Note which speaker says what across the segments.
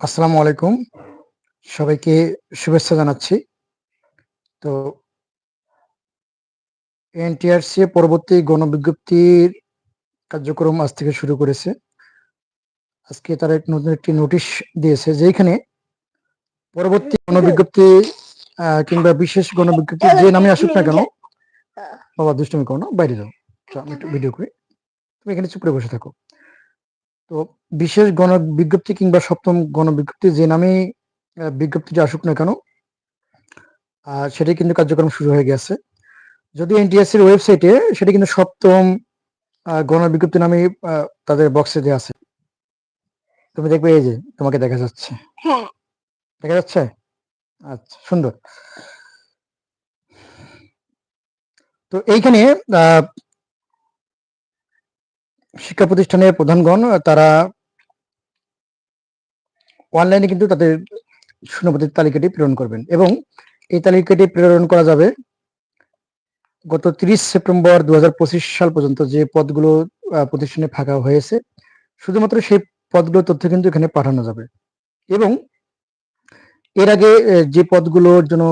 Speaker 1: আসসালামু আলাইকুম। সবাইকে শুভেচ্ছা জানাচ্ছি। তো এনটিআরসি পরবর্তী গণবিজ্ঞপ্তির কার্যক্রম আজ থেকে শুরু করেছে। আজকে তারা এক নতুন একটি নোটিশ দিয়েছে যেখানে পরবর্তী গণবিজ্ঞপ্তি কিংবা বিশেষ গণবিজ্ঞপ্তি যে নামে আসুক না কেন, বাবা, দুষ্টমি করো না, বাইরে যাও। আমি একটু ভিডিও করি। তুমি এখানে চুপ করে বসে থাকো। তো বিশেষ গণবিজ্ঞপ্তি কিংবা সপ্তম গণবিজ্ঞপ্তি যে নামে বিজ্ঞপ্তিটি আসুক না কেন আর সেটাই কিন্তু কার্যক্রম শুরু হয়ে গেছে। যদি এনটিএসসির ওয়েবসাইটে সেটা কিন্তু সপ্তম গণবিজ্ঞপ্তি নামে তাদের বক্সে দেওয়া আছে। তুমি দেখবে এই যে তোমাকে দেখা যাচ্ছে।
Speaker 2: হ্যাঁ।
Speaker 1: দেখা যাচ্ছে? আচ্ছা সুন্দর। তো এইখানে শিক্ষা প্রতিষ্ঠানের প্রধানগণ, তারা অনলাইনে কিন্তু তাদের শূন্যপদের তালিকাটি প্রেরণ করবেন। এবং এই তালিকাটি প্রেরণ করা যাবে গত তিরিশ সেপ্টেম্বর দু সাল পর্যন্ত যে পদগুলো প্রতিষ্ঠানে ফাঁকা হয়েছে, শুধুমাত্র সেই পদগুলোর তথ্য কিন্তু এখানে পাঠানো যাবে। এবং এর আগে যে পদগুলোর জন্য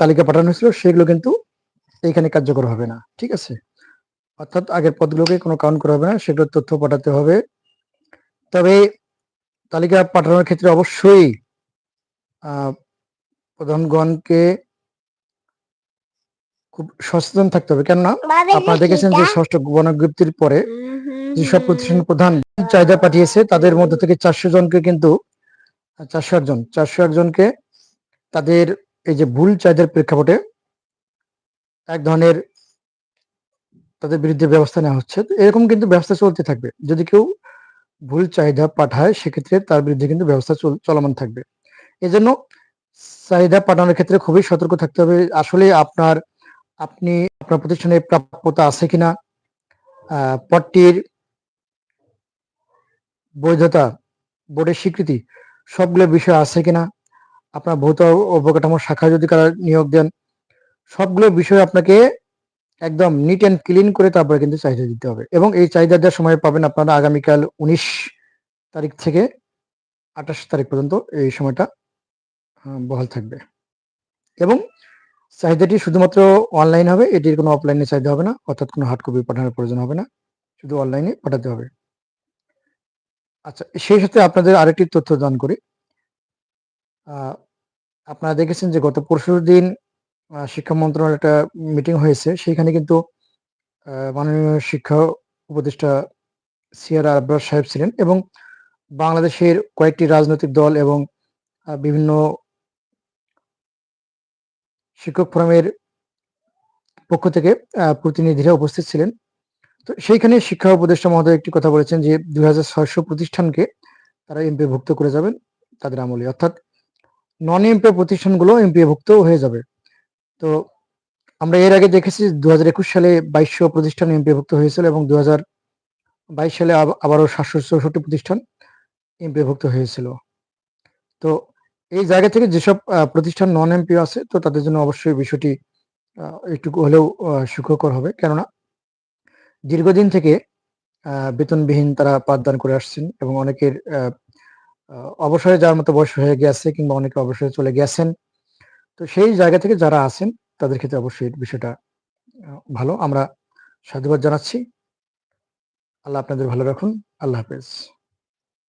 Speaker 1: তালিকা পাঠানো হয়েছিল, সেগুলো কিন্তু এখানে কার্যকর হবে না। ঠিক আছে? অর্থাৎ আগের পদগুলোকে কোনো কাউন্ট করা হবে না সেগুলোর তথ্য পাঠাতে হবে। তবে তালিকা পাঠানোর ক্ষেত্রে অবশ্যই প্রধানগণকে খুব সচেতন থাকতে হবে। কেননা আপনারা দেখেছেন যে ষষ্ঠ গণবিজ্ঞপ্তির পরে যেসব প্রতিষ্ঠান প্রধান চাহিদা পাঠিয়েছে তাদের মধ্যে থেকে চারশো জনকে কিন্তু চারশো জন চারশো জনকে তাদের এই যে ভুল চাহিদার প্রেক্ষাপটে এক ধরনের তাদের বিরুদ্ধে ব্যবস্থা নেওয়া হচ্ছে। এরকম কিন্তু ব্যবস্থা চলতে থাকবে। যদি কেউ ভুল চাহিদা পাঠায় সেক্ষেত্রে তার বিরুদ্ধে কিন্তু ব্যবস্থা চল- চলমান থাকবে। এজন্য চাহিদা পাঠানোর ক্ষেত্রে খুবই সতর্ক থাকতে হবে। আসলে আপনার আপনি আপনার প্রতিষ্ঠানে প্রাপ্যতা আছে কিনা আহ, পদটির বৈধতা বোর্ডের স্বীকৃতি সবগুলো বিষয় আছে কিনা আপনার ভৌত অবকাঠামো শাখা যদি কারা নিয়োগ দেন সবগুলো বিষয় আপনাকে একদম নিট অ্যান্ড ক্লিন করে তারপরে কিন্তু চাহিদা দিতে হবে। এবং এই চাহিদা দেওয়ার সময় পাবেন আপনারা আগামীকাল উনিশ তারিখ থেকে আঠাশ তারিখ পর্যন্ত এই সময়টা বহাল থাকবে। এবং চাহিদাটি শুধুমাত্র অনলাইন হবে, এটির কোনো অফলাইনে চাহিদা হবে না, অর্থাৎ কোনো হার্ড কপি পাঠানোর প্রয়োজন হবে না, শুধু অনলাইনে পাঠাতে হবে। আচ্ছা সেই সাথে আপনাদের আরেকটি তথ্য দান করি। আপনারা দেখেছেন যে গত পরশুর দিন শিক্ষা মন্ত্রণালয়ের একটা মিটিং হয়েছে। সেখানে কিন্তু মাননীয় শিক্ষা উপদেষ্টা সিয়ার আব্বাস সাহেব ছিলেন এবং বাংলাদেশের কয়েকটি রাজনৈতিক দল এবং বিভিন্ন শিক্ষক ফোরামের পক্ষ থেকে প্রতিনিধিরা উপস্থিত ছিলেন। তো সেইখানে শিক্ষা উপদেষ্টা মহোদয় একটি কথা বলেছেন যে, দুই হাজার ছয়শো প্রতিষ্ঠানকে তারা এমপি ভুক্ত করে যাবেন, তাদের আমলে। অর্থাৎ নন এমপি প্রতিষ্ঠানগুলো এমপি ভুক্ত হয়ে যাবে। তো আমরা এর আগে দেখেছি দু হাজার একুশ সালে বাইশশো প্রতিষ্ঠান এমপি ভুক্ত হয়েছিল এবং দু বাইশ সালে আব- আবারও সাতশো চৌষট্টি প্রতিষ্ঠান এমপি ভুক্ত হয়েছিল। তো এই জায়গা থেকে যেসব প্রতিষ্ঠান নন এমপি আছে, তো তাদের জন্য অবশ্যই বিষয়টি একটু হলেও সুখকর হবে। কেননা দীর্ঘদিন থেকে বেতনবিহীন তারা পাঠদান করে আসছেন এবং অনেকের অবসরে যাওয়ার মতো বয়স হয়ে গেছে কিংবা অনেকে অবসরে চলে গেছেন। তো সেই জায়গা থেকে যারা আছেন, তাদের ক্ষেত্রে অবশ্যই বিষয়টা ভালো। আমরা সাধুবাদ জানাচ্ছি। আল্লাহ আপনাদের ভালো রাখুন। আল্লাহ হাফেজ।